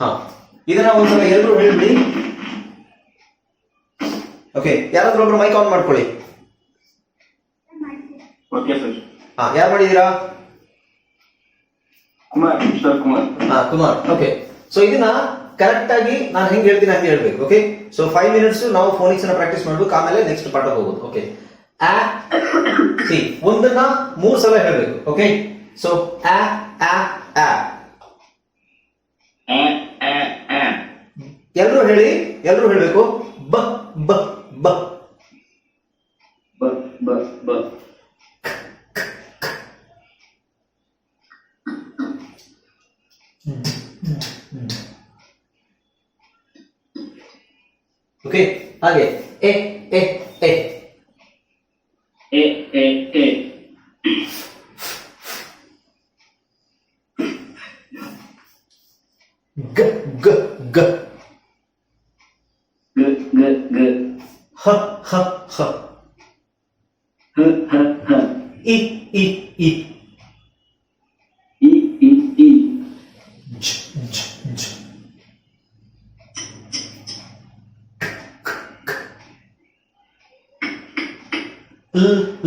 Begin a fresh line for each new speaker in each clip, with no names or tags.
ಹಾ. ಇದನ್ನ ಒಂದ್ಸಲ ಎಲ್ಲರೂ ಹೇಳ್ಬಿಡಿ ಓಕೆ ಯಾರಾದ್ರೂ ಒಬ್ರು ಮೈಕ್ ಆನ್ ಮಾಡ್ಕೊಳ್ಳಿ.
ಓಕೆ ಸರ್
ಹಾ ಯಾರು ಮಾಡಿದೀರಾ?
ಕುಮಾರ್ ಸರ್ ಕುಮಾರ್.
ಹಾ ಕುಮಾರ್. ಓಕೆ ಸೊ ಇದನ್ನ ಕರೆಕ್ಟ್ ಆಗಿ ನಾನು ಹೆಂಗ್ ಹೇಳ್ತೀನಿ ಅಂತ ಹೇಳ್ಬೇಕು ಓಕೆ ಸೊ ಫೈವ್ ಮಿನಿಟ್ಸ್ ನಾವು ಫೋನಿಕ್ಸ್ ಅನ್ನ ಪ್ರಾಕ್ಟೀಸ್ ಮಾಡ್ಬೇಕು ಆಮೇಲೆ ನೆಕ್ಸ್ಟ್ ಪಾಠ ಹೋಗೋದು ಓಕೆ ಆ ಸಿ ಒಂದನ್ನ ಮೂರ್ ಸಲ ಹೇಳ್ಬೇಕು ಓಕೆ ಸೊ ಆ ಆ. ಆ. ಎಲ್ರು ಹೇಳಿ ಎಲ್ಲರೂ ಹೇಳಬೇಕು? ಬ ಬ ಬ.
ಬ ಬ ಬ.
ಓಕೆ ಹಾಗೆ. ಎ ಎ ಎ
ಎ
ಗ ಗ ಗ
ಗ ಗ ಗ
ಹ ಹ ಹ
ಹ ಹ ಹ
ಇ ಇ ಇ
ಇ ಇ ಇ
ಝ ಝ ಝ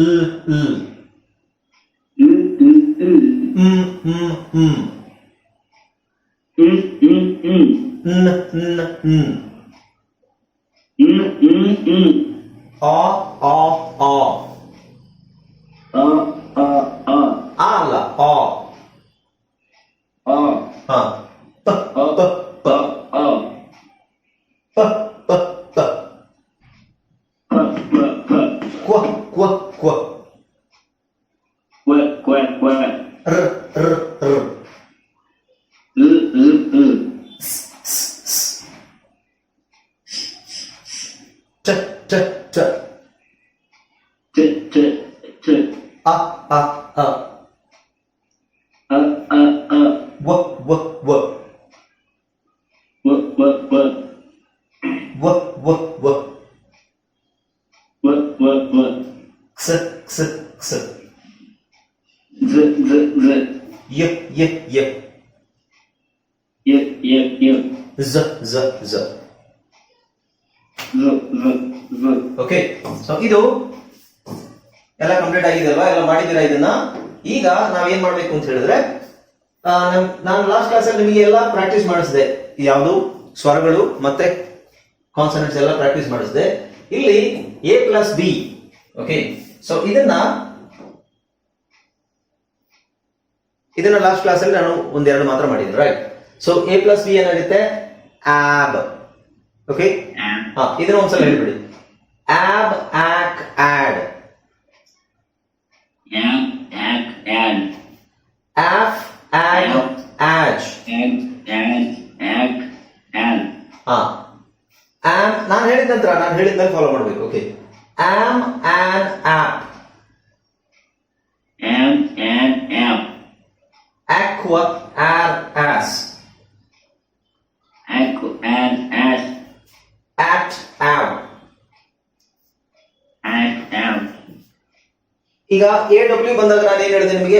ಲ್ ಲ್ ಲ್
ಇ ಇ ಇ
ಮ್ ಮ್ ಮ್
ಇ ಇ ಇ
ನ್ ವ ವ ಕ್ಸ ಕ್ಸ ಕ್ಸ
ಝ ಝ ಝ.
ಯ ಯ ಯ.
ಯ ಯ ಯ.
ಝ ಝ ಝ. ಓಕೆ ಸೊ ಇದು ಎಲ್ಲ ಕಂಪ್ಲೀಟ್ ಆಗಿದೆ ಅಲ್ವಾ ಎಲ್ಲ ಮಾಡಿದ್ದೀರಾ ಇದನ್ನ? ಈಗ ನಾವೇನ್ ಮಾಡ್ಬೇಕು ಅಂತ ಹೇಳಿದ್ರೆ ನಾನು ಲಾಸ್ಟ್ ಕ್ಲಾಸಲ್ಲಿ ನಿಮಗೆ ಎಲ್ಲ ಪ್ರಾಕ್ಟೀಸ್ ಮಾಡಿಸಿದೆ. ಯಾವುದು? ಸ್ವರಗಳು ಮತ್ತೆ ಕಾನ್ಸನೆಂಟ್ಸ್ ಎಲ್ಲ ಪ್ರಾಕ್ಟೀಸ್ ಮಾಡಿಸಿದೆ. ಇಲ್ಲಿ A plus B okay so ಇದನ್ನ ಇದನ್ನ ಲಾಸ್ಟ್ ಕ್ಲಾಸ್ ಅಲ್ಲಿ ನಾನು ಒಂದೆರಡು ಮಾತ್ರ ಮಾಡಿದ್ದೆ right so A plus B ಏನಾಗುತ್ತೆ? ಆಬ್ ಓಕೆ ಇದನ್ನ ಒಂದ್ಸಲ ಹೇಳ್ಬಿಡಿ. ಆಬ್ ಆಕ್ ಆಡ್
ಆಫ್ ಆಕ್ ಆಡ್
ಆಫ್ ಆಡ್ ಆಜ್
ಆಡ್ ಆಡ್ ಆಕ್ ಆಡ್
ಹಾ ಆಮ್ ನಾನು ಹೇಳಿದ ನಂತರ ನಾನು ಹೇಳಿದ ಮೇಲೆ ಫಾಲೋ ಮಾಡಬೇಕು ಓಕೆ ಆಮ್ ಆನ್ ಆಪ್
ಆಮ್ ಆನ್ ಆಪ್
ಆಕ್ವ ಆರ್ ಆಸ್
ಆಕ್ ಆನ್ ಆಸ್
ಆಟ್ ಆವ್
ಆಟ್ ಆಮ್
ಈಗ ಎ ಡಬ್ಲ್ಯೂ ಬಂದಾಗ ನಾನು ಏನು ಹೇಳಿದೆ ನಿಮಗೆ?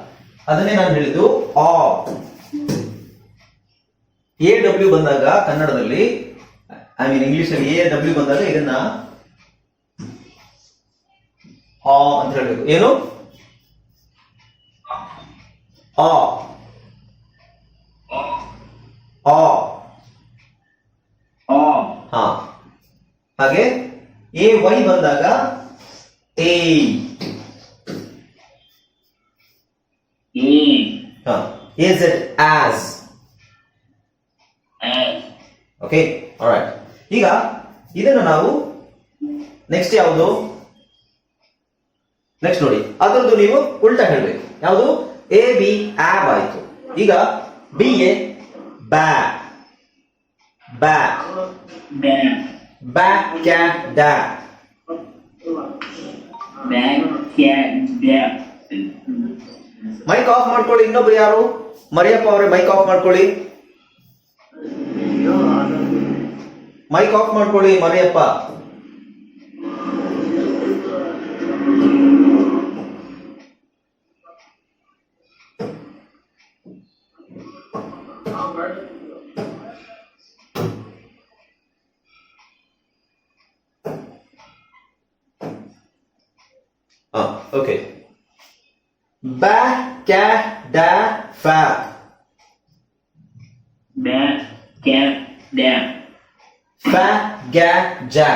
ಅದನ್ನೇ ನಾನು ಹೇಳಿದ್ದು ಆ. ಎ ಡಬ್ಲ್ಯೂ ಬಂದಾಗ ಕನ್ನಡದಲ್ಲಿ ಐ ಮೀನ್ ಇಂಗ್ಲಿಷ್ ಅಲ್ಲಿ ಎ ಡಬ್ಲ್ಯೂ ಬಂದಾಗ ಇದನ್ನ ಆ ಅಂತ ಹೇಳಬೇಕು. ಏನು? ಆ. ಆ.
ಆ.
ಹಾಗೆ ಎ ವೈ ಬಂದಾಗ A
E.
A as? As.
Okay.
Okay right ಈಗ ಇದನ್ನು ನಾವು ನೆಕ್ಸ್ಟ್ ಯಾವುದು ನೆಕ್ಸ್ಟ್ ನೋಡಿ ಅದರದ್ದು ನೀವು ಉಲ್ಟಾ ಹೇಳಬೇಕು ಯಾವುದು ಎ ಬಿ ಆಬ್ ಆಯಿತು ಈಗ ಬಿ ಎ ಬ್ಯಾ ಬ್ಯಾ. ಬ್ಯಾ ಕ್ಯಾ ಡ್ಯಾ
ಬ್ಯಾ ಕ್ಯಾ Back.
ಮೈಕ್ ಆಫ್ ಮಾಡ್ಕೊಳ್ಳಿ ಇನ್ನೊಬ್ರು ಯಾರು? ಮರಿಯಪ್ಪ ಅವರೇ ಮೈಕ್ ಆಫ್ ಮಾಡ್ಕೊಳ್ಳಿ. ಮೈಕ್ ಆಫ್ ಮಾಡ್ಕೊಳ್ಳಿ ಮರಿಯಪ್ಪ. ಓಕೆ ಬ್ಯಾ ಕ್ಯಾ ಡ ಫ್ಯಾ
Back. Cat. ಬ
ಫ್ಯಾ ಗ್ಯಾ ಜಾ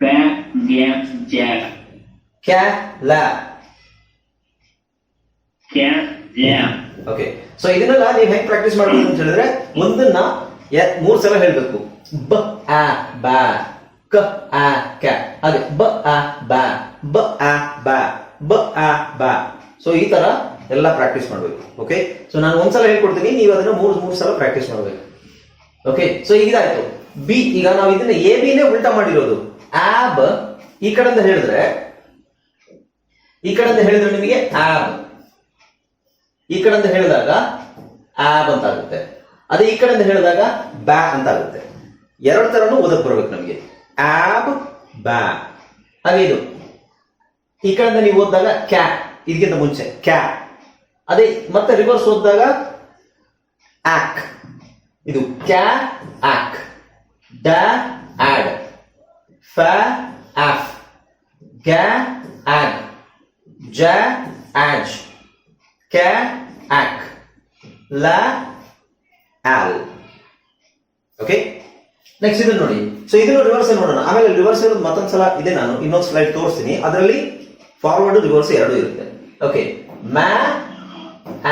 Back. Cat. Jack.
ಕ್ಯಾ ಲಾ
Cat. Jack.
ಓಕೆ ಸೊ ಇದನ್ನೆಲ್ಲ ನೀವು ಹೆಂಗ್ ಪ್ರಾಕ್ಟೀಸ್ ಮಾಡಬೇಕು ಅಂತ ಹೇಳಿದ್ರೆ ಒಂದನ್ನ ಮೂರು ಮೂರ್ ಸಲ ಹೇಳ್ಬೇಕು ಬ ಆ ಬ ಕ ಆ ಕ ಹಾಗೆ ಬ ಆ ಬ ಬ ಆ ಬಾ ಬ, ಆ, ಬಾ. ಸೊ ಈ ತರ ಎಲ್ಲ ಪ್ರಾಕ್ಟೀಸ್ ಮಾಡಬೇಕು. ಓಕೆ ಸೊ ನಾನು ಒಂದ್ಸಲ ಹೇಳ್ಕೊಡ್ತೀನಿ, ನೀವು ಅದನ್ನ ಮೂರು ಮೂರು ಸಲ ಪ್ರಾಕ್ಟೀಸ್ ಮಾಡಬೇಕು. ಓಕೆ ಸೊ ಇದಾಯ್ತು ಬಿ ಈಗ ನಾವು ಇದನ್ನ ಎ ಬಿನೇ ಉಲ್ಟಾ ಮಾಡಿರೋದು. ಆಬ್, ಈ ಕಡೆಯಿಂದ ಹೇಳಿದ್ರೆ, ಈ ಕಡೆಯಿಂದ ಹೇಳಿದ್ರೆ ನಿಮಗೆ ಆಬ್. ಈ ಕಡೆಯಿಂದ ಹೇಳಿದಾಗ ಆಬ್ ಅಂತ ಆಗುತ್ತೆ ಅದೇ ಈ ಕಡೆಯಿಂದ ಹೇಳಿದಾಗ ಬ್ಯಾ ಅಂತ ಆಗುತ್ತೆ ಎರಡು ತರನು ಓದಕ್ ಬರ್ಬೇಕು ನಮಗೆ. ಆಬ್ ಬ್ಯಾ ಹಾಗೆ ಇದು. ಈ ಕಡೆಯಿಂದ ನೀವು ಓದಿದಾಗ ಕ್ಯಾ ಇದಕ್ಕಿಂತ ಮುಂಚೆ, ಕ್ಯಾ. ಅದೇ, ಮತ್ತೆ ರಿವರ್ಸ್ ಓದಿದಾಗ ಆಕ್. ಇದು ಕ್ಯಾ, ಆಕ್. ಡ, ಆಡ್. ಫ, ಆಫ್. ಗ್ಯಾ, ಆಗ್. ಜ, ಆಜ್. ಕ ಆಕ್. ಲ, ಆಲ್. ಓಕೆ ನೆಕ್ಸ್ಟ್ ಇದನ್ನು ನೋಡಿ. ಸೊ ಇದನ್ನು ರಿವರ್ಸ್ ನೋಡೋಣ. ಆಮೇಲೆ ರಿವರ್ಸ್ ಮತ್ತೊಂದ್ಸಲ ಇದೆ ನಾನು. ಇನ್ನೊಂದು ಸ್ಲೈಡ್ ತೋರಿಸ್ತೀನಿ. ಅದರಲ್ಲಿ ಫಾರ್ವರ್ಡ್ ರಿವರ್ಸ್ ಎರಡು ಇರುತ್ತೆ. ಓಕೆ ಮ್ಯಾ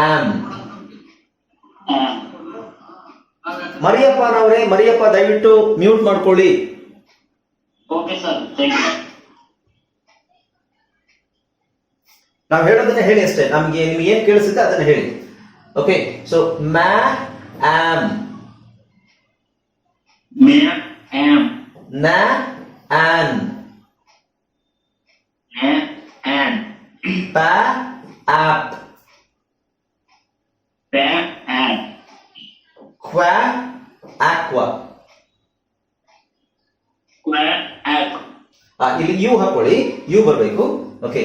ಆಮ್ ಮರಿಯಪ್ಪನವರೇ ಮರಿಯಪ್ಪ ದಯವಿಟ್ಟು ಮ್ಯೂಟ್ ಮಾಡ್ಕೊಳ್ಳಿ. ನಾವು ಹೇಳೋದನ್ನ ಹೇಳಿ ಅಷ್ಟೇ. ನಮಗೆ ನಿಮ್ಗೆ ಏನ್ ಕೇಳಿಸುತ್ತೆ ಅದನ್ನ ಹೇಳಿ. ಓಕೆ ಸೊ ಮ್ಯಾ ಆಮ್
ಮ್ಯಾ
ಆಮ್ನ ಆನ್
Na. An.
ಪ ಆಪ್
Back. An.
ಕ್ವ ಆಕ್ವಾ
Quack. Ack.
ಆ, ಇಲ್ಲಿ ಯು ಹಾಕೊಳ್ಳಿ ಯು ಬರಬೇಕು ಓಕೆ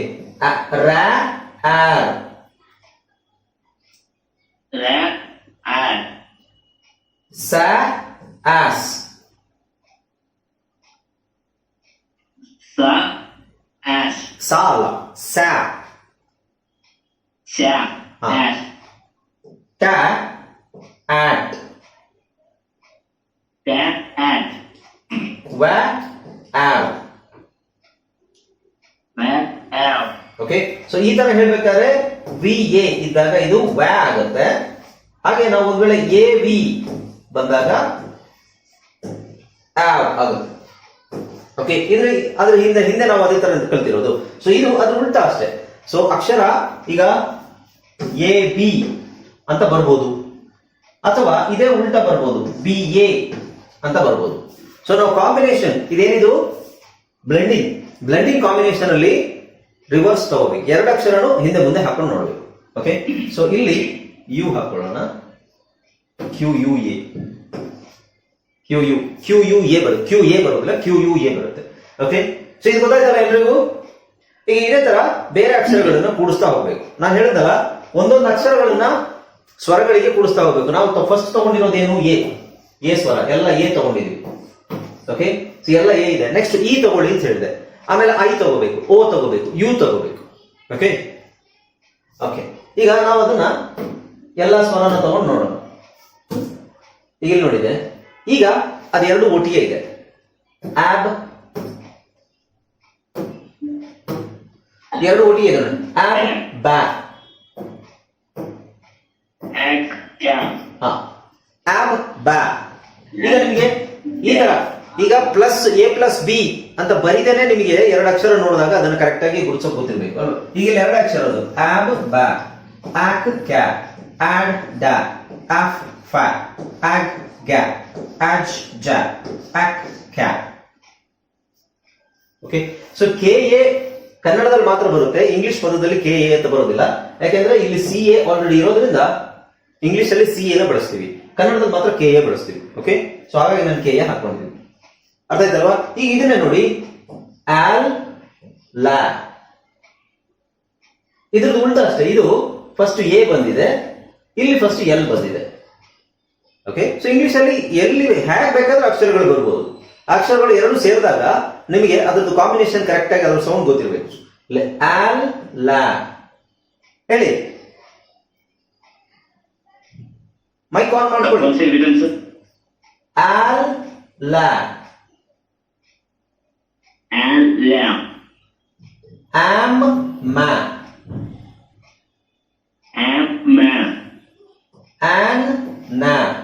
ರಾ ಆರ್
Rat. An.
ಸ ಆಸ್
Sa. Ash.
ಸಾ ಅಲ್ಲ ಸ್ಯಾ
Sha.
Ah.
Ash.
ಟ ಆಟ್
Back. At.
ವ ಆವ್
Back. Out.
ಓಕೆ ಸೊ ಈ ತರ ಹೇಳ್ಬೇಕಾದ್ರೆ ವಿ ಎ ಇದ್ದಾಗ ಇದು ವ್ಯಾ ಆಗುತ್ತೆ ಹಾಗೆ ನಾವು ಒಂದ್ ವೇಳೆ ಎ ವಿ ಬಂದಾಗ ಆವ್ ಆಗುತ್ತೆ ಓಕೆ ಇದ್ರ ಅದ್ರ ಹಿಂದೆ ಹಿಂದೆ ನಾವು ಅದೇ ತರ ಕಲ್ತಿರೋದು. ಸೊ ಇದು ಅದ್ರ ಉಲ್ಟಾ ಅಷ್ಟೇ. ಸೊ ಅಕ್ಷರ ಈಗ ಎ ಬಿ ಅಂತ ಬರ್ಬೋದು. ಅಥವಾ ಇದೇ ಉಲ್ಟಾ ಬರ್ಬೋದು. ಬಿ ಎ ಅಂತ ಬರ್ಬೋದು. ಸೊ ನಾವು ಕಾಂಬಿನೇಷನ್ ಇದೇನಿದು? ಬ್ಲೆಂಡಿಂಗ್ ಬ್ಲೆಂಡಿಂಗ್ ಕಾಂಬಿನೇಷನ್ ಅಲ್ಲಿ ರಿವರ್ಸ್ ತಗೋಬೇಕು. ಎರಡು ಅಕ್ಷರನು ಹಿಂದೆ ಮುಂದೆ ಹಾಕೊಂಡು ನೋಡ್ಬೇಕು. ಓಕೆ ಸೊ ಇಲ್ಲಿ ಯು ಹಾಕೊಳ್ಳೋಣ. Q U A Q U Q U A ಬರುತ್ತೆ. ಕ್ಯೂ ಎ ಬರೋದಿಲ್ಲ ಕ್ಯೂ ಯು ಎ ಬರುತ್ತೆ. ಓಕೆ ಸೊ ಇದು ಗೊತ್ತಾಯ್ತಲ್ಲ ಎಲ್ರಿಗೂ? ಈಗ ಇದೇ ತರ ಬೇರೆ ಅಕ್ಷರಗಳನ್ನ ಕೂಡಿಸ್ತಾ ಹೋಗ್ಬೇಕು. ನಾನು ಹೇಳಿದಲ್ಲ ಒಂದೊಂದು ಅಕ್ಷರಗಳನ್ನ ಸ್ವರಗಳಿಗೆ ಕೂಡಿಸ್ತಾ ಹೋಗ್ಬೇಕು. ನಾವು ಫಸ್ಟ್ ತಗೊಂಡಿರೋದು ಏನು? ಎ ಎ ಸ್ವರ. ಎಲ್ಲ ಎ ತಗೊಂಡಿದ್ವಿ. ಓಕೆ ಸೊ ಎಲ್ಲ ಎ ಇದೆ. ನೆಕ್ಸ್ಟ್ ಇ ತಗೊಳ್ಳಿ ಅಂತ ಹೇಳಿದೆ. ಆಮೇಲೆ ಐ ತಗೋಬೇಕು ಓ ತಗೋಬೇಕು ಯು ತಗೋಬೇಕು. ಓಕೆ ಓಕೆ ಈಗ ನಾವು ಅದನ್ನ ಎಲ್ಲ ಸ್ವರನ ತಗೊಂಡು ನೋಡೋಣ. ಈಗ ನೋಡಿದೆ. ಈಗ ಅದೆರಡು ಒಟ್ಟಿಗೆ ಇದೆ. ಆಬ್ ಎರಡು ಒಟ್ಟಿಗೆ ಇದೆ ಆಬ್ ಬ್ಯಾ ಆಬ್ ಬ್ಯಾ ಈಗ ನಿಮಗೆ ಈ ತರ. ಈಗ ಪ್ಲಸ್ ಎ ಪ್ಲಸ್ ಬಿ ಅಂತ ಬರಿದೇನೆ ನಿಮಗೆ ಎರಡು ಅಕ್ಷರ ನೋಡಿದಾಗ ಅದನ್ನು ಕರೆಕ್ಟ್ ಆಗಿ ಗುರುತಿಸೋಕೆ ಗೊತ್ತಿರ್ಬೇಕು? ಈಗ ಇಲ್ಲಿ ಎರಡು ಅಕ್ಷರ ಅದು. ಆಬ್ ಬ್ಯಾ ಆಕ್ ಕ್ಯಾ ಆಡ್ ಡಾ ಆಫ್ ಫ್ಯಾ ಆಗ್ ಗ್ಯಾ aj jab, pack cap. Okay so K ಕನ್ನಡದಲ್ಲಿ ಮಾತ್ರ ಬರುತ್ತೆ. ಇಂಗ್ಲಿಷ್ ಪದದಲ್ಲಿ ಕೆ ಎ ಅಂತ ಬರೋದಿಲ್ಲ. ಯಾಕೆಂದ್ರೆ ಇಲ್ಲಿ ಸಿ ಎ ಆಲ್ರೆಡಿ ಇರೋದ್ರಿಂದ ಇಂಗ್ಲಿಷ್ ಅಲ್ಲಿ ಸಿ ಎನ ಬಳಸ್ತೀವಿ. ಕನ್ನಡದಲ್ಲಿ ಮಾತ್ರ ಕೆ ಎ ಬಳಸ್ತೀವಿ. ಓಕೆ ಸೊ ಹಾಗಾಗಿ ನಾನು ಕೆ ಎ ಹಾಕೊಂಡಿದ್ದೀನಿ ಅರ್ಥ ಆಯ್ತಲ್ವಾ? ಈಗ ಇದನ್ನೇ ನೋಡಿ. ಆಲ್ ಲಾ ಇದ್ರದ್ದು ಉಲ್ಟಾ ಅಷ್ಟೇ. ಇದು ಫಸ್ಟ್ ಎ ಬಂದಿದೆ. ಇಲ್ಲಿ ಫಸ್ಟ್ ಎಲ್ ಬಂದಿದೆ. ಓಕೆ ಸೊ ಇಂಗ್ಲಿಷ್ ಅಲ್ಲಿ ಎಲ್ಲಿ ಹೇಗೆ ಬೇಕಾದ್ರೂ ಅಕ್ಷರಗಳು ಬರ್ಬೋದು. ಅಕ್ಷರಗಳು ಎರಡು ಸೇರಿದಾಗ ನಿಮಗೆ ಅದರದ್ದು ಕಾಂಬಿನೇಷನ್ ಕರೆಕ್ಟ್ ಆಗಿ ಅದ್ರ ಸೌಂಡ್ ಗೊತ್ತಿರಬೇಕು. ಆಲ್ ಲಾ. ಹೇಳಿ. ಮೈಕ್ ಆನ್ ಮಾಡ್ಕೊಳ್ಳಿ.
Sir.
ಆಲ್ ಲಾ.
ಆಮ್ lamb.
ಆಮ್ ಮಾ.
And man.
ಆನ್ ನಾ.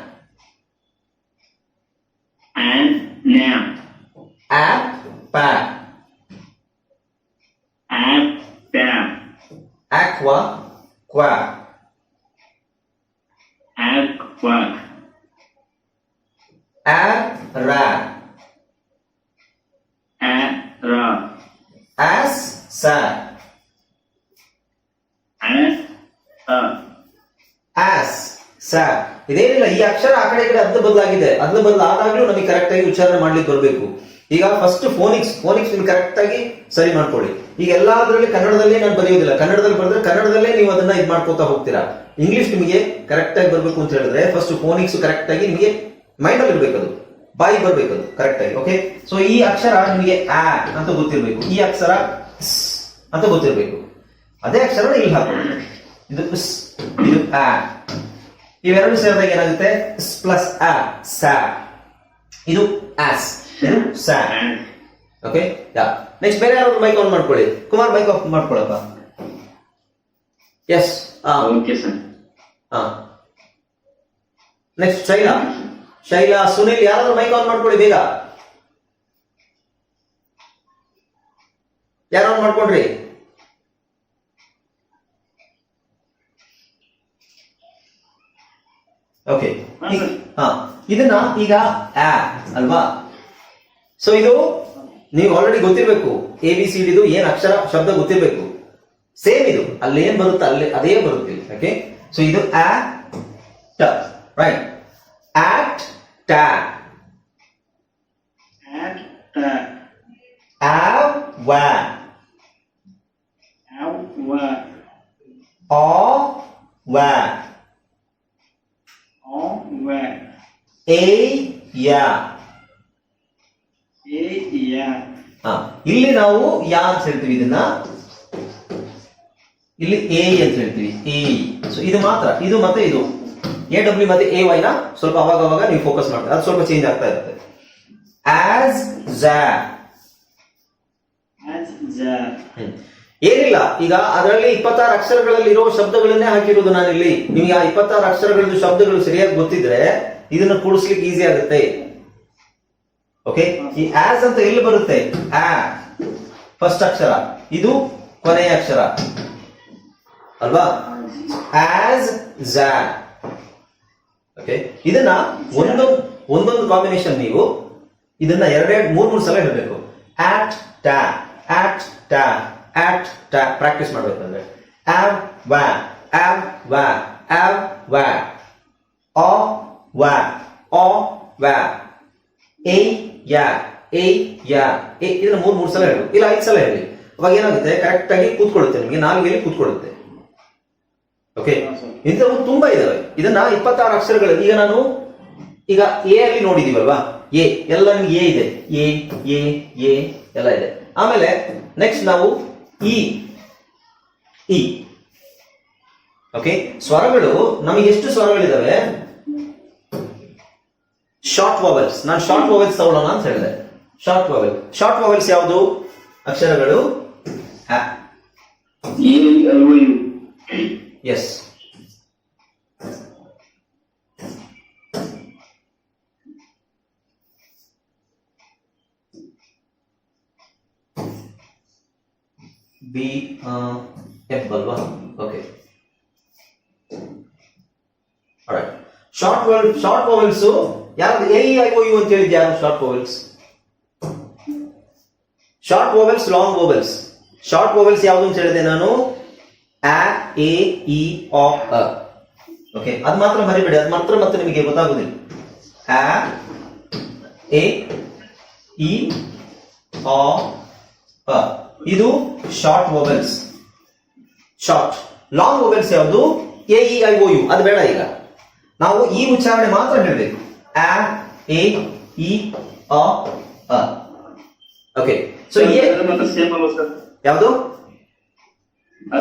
ಆಪ್ ಪ್ಯಾ
And down.
ಆಕ್ವಾ ಕ್ವಾ
And quack.
ಆಪ್ ರಾ
And rock.
ಆಸ್ ಸಾ
And up.
ಆಸ್ ಸಾ ಇದೇನಿಲ್ಲ ಈ ಅಕ್ಷರ ಆ ಕಡೆ ಈ ಕಡೆ ಅರ್ಧ ಬದಲಾಗಿದೆ ಅರ್ಧ ಬದಲಾದಾಗ್ಲೂ ನಮಗೆ ಕರೆಕ್ಟ್ ಆಗಿ ಉಚ್ಚಾರಣೆ ಮಾಡ್ಲಿಕ್ಕೆ ಬರಬೇಕು ಈಗ ಫಸ್ಟ್ ಫೋನಿಕ್ಸ್ ಫೋನಿಕ್ಸ್ ನೀವು ಕರೆಕ್ಟ್ ಆಗಿ ಸರಿ ಮಾಡ್ಕೊಳ್ಳಿ. ಈಗ ಎಲ್ಲಾದ್ರಲ್ಲಿ ಕನ್ನಡದಲ್ಲೇ ನಾನು ಬರೆಯೋದಿಲ್ಲ ಕನ್ನಡದಲ್ಲಿ ಬರೆದ್ರೆ ಕನ್ನಡದಲ್ಲೇ ನೀವು ಅದನ್ನ ಇದು ಮಾಡ್ಕೋತಾ ಹೋಗ್ತೀರಾ. ಇಂಗ್ಲಿಷ್ ನಿಮಗೆ ಕರೆಕ್ಟ್ ಆಗಿ ಬರ್ಬೇಕು ಅಂತ ಹೇಳಿದ್ರೆ ಫಸ್ಟ್ ಫೋನಿಕ್ಸ್ ಕರೆಕ್ಟ್ ಆಗಿ ನಿಮಗೆ ಮೈಂಡ್ ಅಲ್ಲಿ ಇರ್ಬೇಕು ಅದು. ಬಾಯಿ ಬರಬೇಕು ಅದು ಕರೆಕ್ಟ್ ಆಗಿ ಓಕೆ ಸೊ ಈ ಅಕ್ಷರ ನಿಮಗೆ ಆ ಅಂತ ಗೊತ್ತಿರಬೇಕು. ಈ ಅಕ್ಷರ ಅಂತ ಗೊತ್ತಿರಬೇಕು. ಅದೇ ಅಕ್ಷರ ಇಲ್ಲಿ ಹಾಕೊಳ್ಳಿ ಇದು ಇದು ಆ ಇವೆರಡು ಸೇರಿದಾಗ ಏನಾಗುತ್ತೆ? ಪ್ಲಸ್ ಆ ಸಾ. ಇದು ಆಸ್. ಇದು ಸಾ ಓಕೆ ಯಾ ನೆಕ್ಸ್ಟ್ ಬೇರೆ ಯಾರಾದ್ರು ಮೈಕ್ ಆನ್ ಮಾಡ್ಕೊಳ್ಳಿ. ಕುಮಾರ್ ಮೈಕ್ ಆಫ್ ಮಾಡ್ಕೊಳಪ್ಪ. ಎಸ್
ಓಕೆ ಸರ್ ಹಾ
ನೆಕ್ಸ್ಟ್ ಶೈಲಾ. ಶೈಲಾ ಸುನಿಲ್ ಯಾರಾದ್ರೂ ಮೈಕ್ ಆನ್ ಮಾಡ್ಕೊಳ್ಳಿ ಬೇಗ. ಯಾರು ಆನ್ ಮಾಡ್ಕೊಂಡ್ರಿ ಓಕೆ ಹಾ ಇದನ್ನ ಈಗ ಆ ಅಲ್ವಾ? ಸೊ ಇದು ನೀವು ಆಲ್ರೆಡಿ ಗೊತ್ತಿರಬೇಕು. ಎ ಬಿ ಸಿ ಡಿದು ಏನ್ ಅಕ್ಷರ ಶಬ್ದ ಗೊತ್ತಿರಬೇಕು. ಸೇಮ್ ಇದು. ಅಲ್ಲಿ ಏನ್ ಬರುತ್ತೆ? ಅಲ್ಲಿ ಅದೇ ಬರುತ್ತೆ ಓಕೆ ಸೊ ಇದು ಆ ಟ ರೈಟ್ ಆಟ್
ಟ. What?
ಆ
ವ?
ಎ ಯಾ ಹಾ ಇಲ್ಲಿ ನಾವು ಯಾ ಅಂತ ಹೇಳ್ತೀವಿ ಇದನ್ನ. ಇಲ್ಲಿ ಎ ಅಂತ ಹೇಳ್ತೀವಿ ಎ. ಸೊ ಇದು ಮಾತ್ರ ಇದು ಮತ್ತೆ ಇದು. ಎ ಡಬ್ಲ್ಯೂ ಮತ್ತೆ ಎ ವೈ ನ ಸ್ವಲ್ಪ ಅವಾಗ ಅವಾಗ ನೀವು ಫೋಕಸ್ ಮಾಡ್ತೀರಾ. ಅದು ಸ್ವಲ್ಪ ಚೇಂಜ್ ಆಗ್ತಾ ಇರುತ್ತೆ. ಆಸ್. ಏನಿಲ್ಲ ಈಗ ಅದರಲ್ಲಿ ಇಪ್ಪತ್ತಾರು ಅಕ್ಷರಗಳಲ್ಲಿ ಇರೋ ಶಬ್ದಗಳನ್ನೇ ಹಾಕಿರೋದು ನಾನಿಲ್ಲಿ. ನಿಮ್ಗೆ ಆ ಇಪ್ಪತ್ತಾರು ಅಕ್ಷರಗಳದ್ದು ಶಬ್ದಗಳು ಸರಿಯಾಗಿ ಗೊತ್ತಿದ್ರೆ ಇದನ್ನ ಕೂಡಿಸ್ಲಿಕ್ಕೆ ಈಸಿ ಆಗುತ್ತೆ. ಓಕೆ ಈ ಆಸ್ ಅಂತ ಎಲ್ಲಿ ಬರುತ್ತೆ? ಆ ಫಸ್ಟ್ ಅಕ್ಷರ. ಇದು ಕೊನೆಯ ಅಕ್ಷರ. ಅಲ್ವಾ? ಆಸ್ ಝಾ ಓಕೆ ಇದನ್ನ ಒಂದೊಂದು ಒಂದೊಂದು ಕಾಂಬಿನೇಷನ್ ನೀವು ಇದನ್ನ ಎರಡೆರಡು ಮೂರ್, ಮೂರು ಸಲ ಹೇಳಬೇಕು ಆಟ್ ಟ್ಯಾ ಆಟ್ ಟ್ಯಾ ಆಟ್ ಟ್ಯಾ ಪ್ರಾಕ್ಟೀಸ್ ಮಾಡ್ಬೇಕಂದ್ರೆ. ಆವ್ ವ್ಯಾ ಆವ್ ವ್ಯಾ ಆವ್ ವ್ಯಾ ಆ ವ್ಯಾ ಆ ವ್ಯಾ ಎ, ಯಾ ಎ ಯಾ, ಎ, ಇದನ್ನ ಮೂರು, ಮೂರ್ ಸಲ ಹೇಳಿ ಇಲ್ಲ, ಐದು ಸಲ ಹೇಳಿ ಅವಾಗ ಏನಾಗುತ್ತೆ? ಕರೆಕ್ಟ್ ಆಗಿ ಕೂತ್ಕೊಳ್ಳುತ್ತೆ ನಿಮಗೆ ನಾಲ್ಗೆಲ್ಲಿ ಕೂತ್ಕೊಳ್ಳುತ್ತೆ? ಓಕೆ ಇಂಥವು ತುಂಬಾ ಇದಾವೆ ಇದನ್ನ ಇಪ್ಪತ್ತಾರು ಅಕ್ಷರಗಳು ಈಗ ನಾನು, ಈಗ ಎ ಅಲ್ಲಿ ನೋಡಿದೀವಲ್ವಾ? ಎ, ಎಲ್ಲ ನಿಮ್ಗೆ ಎ ಇದೆ. ಎ ಎ ಎ, ಎಲ್ಲ ಇದೆ. ಆಮೇಲೆ ನೆಕ್ಸ್ಟ್ ನಾವು ಇ ಇ. ಓಕೆ ಸ್ವರಗಳು, ನಮಗೆ ಎಷ್ಟು ಸ್ವರಗಳಿದಾವೆ? ಶಾರ್ಟ್ ವಾವೆಲ್ಸ್ ನಾನು ಶಾರ್ಟ್ ವಾವೆಲ್ಸ್ ತಗೊಳ್ಳೋಣ ಅಂತ ಹೇಳಿದೆ. ಶಾರ್ಟ್ ವಾವೆಲ್ ಶಾರ್ಟ್ ವಾವೆಲ್ಸ್ ಯಾವುದು? ಅಕ್ಷರಗಳು?
A L O U.
S B F ಅಲ್ವಾ okay short vowel short vowels ಯಾರು ಎ ಐ ಓ ಯು ಅಂತ ಹೇಳಿದ್ ಯಾರು short vowels short vowels long vowels short vowels ಯಾವುದು ಅಂತ ಹೇಳಿದೆ ನಾನು? ಆ ಎ ಇ ಅ ಓಕೆ ಅದು ಮಾತ್ರ ಮರಿಬೇಡಿ, ಅದು ಮಾತ್ರ ಮತ್ತೆ ನಿಮಗೆ ಗೊತ್ತಾಗುದಿಲ್ಲ. ಎ ಇ ಅ ಅ. ಇದು short vowels short long vowels ಯಾವುದು? A E I O U ಅದು ಬೇಡ ಈಗ. ನಾವು ಈ ಉಚ್ಚಾರಣೆ ಮಾತ್ರ ಹೇಳಬೇಕು. ಆ e ಇ o, a. Okay so A
same ಅಲ್ವಾ ಸರ್
ಯಾವುದು?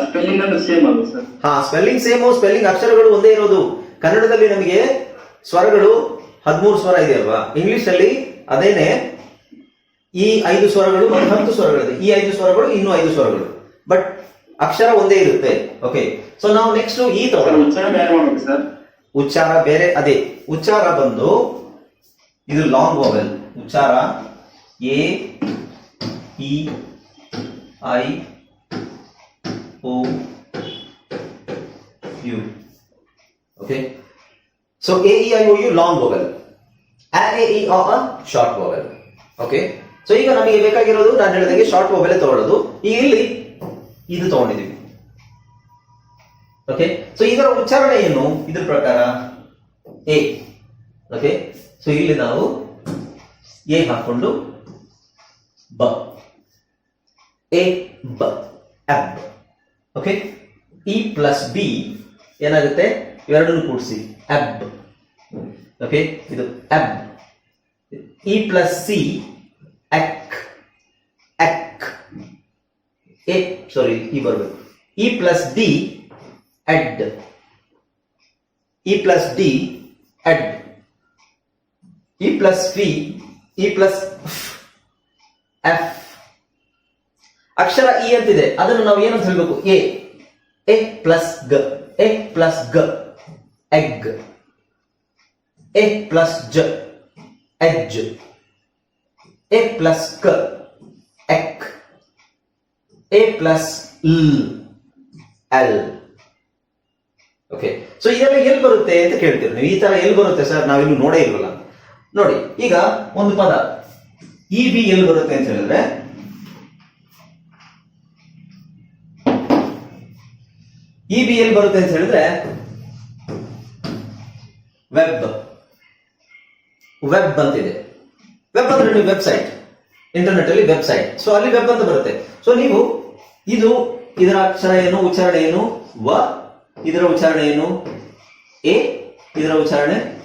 ಸ್ಪೆಲ್ಲಿಂಗ್ ಅಂದ್ರೆ ಸೇಮ್ ಅಲ್ವಾ ಸರ್
ಹಾ ಸ್ಪೆಲ್ಲಿಂಗ್ ಸೇಮು ಸ್ಪೆಲ್ಲಿಂಗ್ ಅಕ್ಷರಗಳು ಒಂದೇ ಇರೋದು. ಕನ್ನಡದಲ್ಲಿ ನಮಗೆ ಸ್ವರಗಳು ಹದಿಮೂರು ಸ್ವರ ಇದೆ ಅಲ್ವಾ? ಇಂಗ್ಲಿಷ್ ಅಲ್ಲಿ ಅದೇನೆ ಈ ಐದು ಸ್ವರಗಳು ಮತ್ತು ಹತ್ತು ಸ್ವರಗಳಿದೆ. ಈ ಐದು ಸ್ವರಗಳು ಇನ್ನೂ ಐದು ಸ್ವರಗಳು. ಬಟ್ ಅಕ್ಷರ ಒಂದೇ ಇರುತ್ತೆ. ಓಕೆ ಸೊ ನಾವು ನೆಕ್ಸ್ಟ್ ಈ
ತಗೊಂಡು
ತಗೊಳ್ಳೋಣ.
ಸರ್
ಉಚ್ಚಾರ ಬೇರೆ, ಅದೇ, ಉಚ್ಚಾರ ಬಂದು ಇದು ಲಾಂಗ್ ವೋವೆಲ್ ಉಚ್ಚಾರ A, E, I, O, U. Okay so A E I O U long vowel ಆ ಎ ಇ ಅ ಶಾರ್ಟ್ ವೋವೆಲ್ ಓಕೆ ಸೊ ಈಗ ನಮಗೆ ಬೇಕಾಗಿರೋದು, ನಾನು ಹೇಳಿದಾಗೆ ಶಾರ್ಟ್ ವೋವೆಲ್ ತಗೊಳ್ಳೋದು. ಈಗ ಇಲ್ಲಿ, ಇದು ತಗೊಂಡಿದ್ದೀವಿ. ಓಕೆ ಸೊ ಇದರ ಉಚ್ಚಾರಣೆ ಏನು? ಇದ್ರ ಪ್ರಕಾರ ಎ ಓಕೆ ಸೊ ಇಲ್ಲಿ ನಾವು ಎ ಹಾಕೊಂಡು ಬ. ಎ ಬ ಓಕೆ ಇ ಪ್ಲಸ್ ಬಿ ಏನಾಗುತ್ತೆ? ಇವೆರಡನ್ನು ಕೂಡಿಸಿ. ಎಬ್ ಓಕೆ ಇದು ಎಬ್ ಇ ಪ್ಲಸ್ ಸಿ ಎಕ್ ಎಕ್ ಎ ಸಾರಿ ಇ ಬರಬೇಕು. ಇ ಪ್ಲಸ್ ಡಿ ಅಡ್ ಇ ಪ್ಲಸ್ ಡಿ ಅಡ್ E plus V E plus F ಅಕ್ಷರ ಇ ಅಂತಿದೆ. ಅದನ್ನು ನಾವು ಏನಂತ ಹೇಳಬೇಕು? ಎ ಎ ಪ್ಲಸ್ ಗ ಎ ಪ್ಲಸ್ ಗ ಎಗ್ ಎ ಪ್ಲಸ್ ಜ ಎಜ್ ಎ ಪ್ಲಸ್ ಕ ಎಕ್ A plus L okay so ಇದೆಲ್ಲ ಎಲ್ಲಿ ಬರುತ್ತೆ ಅಂತ ಕೇಳ್ತೀರಿ ನೀವು. ಈ ತರ ಎಲ್ಲಿ ಬರುತ್ತೆ ಸರ್? ನಾವಿನ್ನು ನೋಡೇ ಇಲ್ವಲ್ಲ. ನೋಡಿ, ಈಗ ಒಂದು ಪದ. ಇ ಬಿ ಎಲ್ಲಿ ಬರುತ್ತೆ ಅಂತ ಹೇಳಿದ್ರೆ ಇ ಬಿ ಎಲ್ಲಿ ಬರುತ್ತೆ ಅಂತ ಹೇಳಿದ್ರೆ ವೆಬ್ ವೆಬ್ ಅಂತಿದೆ ವೆಬ್ ಅಂದ್ರೆ ನೀವು ವೆಬ್ಸೈಟ್ ಇಂಟರ್ನೆಟ್ ಅಲ್ಲಿ ವೆಬ್ಸೈಟ್ ಸೊ ಅಲ್ಲಿ ವೆಬ್ ಅಂತ ಬರುತ್ತೆ. ಸೊ ನೀವು ಇದು ಇದರ ಅಕ್ಷರ ಏನು, ಉಚ್ಚಾರಣೆ ಏನು? ವ. ಇದರ ಉಚ್ಚಾರಣೆ ಏನು? ಎ. ಇದರ ಉಚ್ಚಾರಣೆ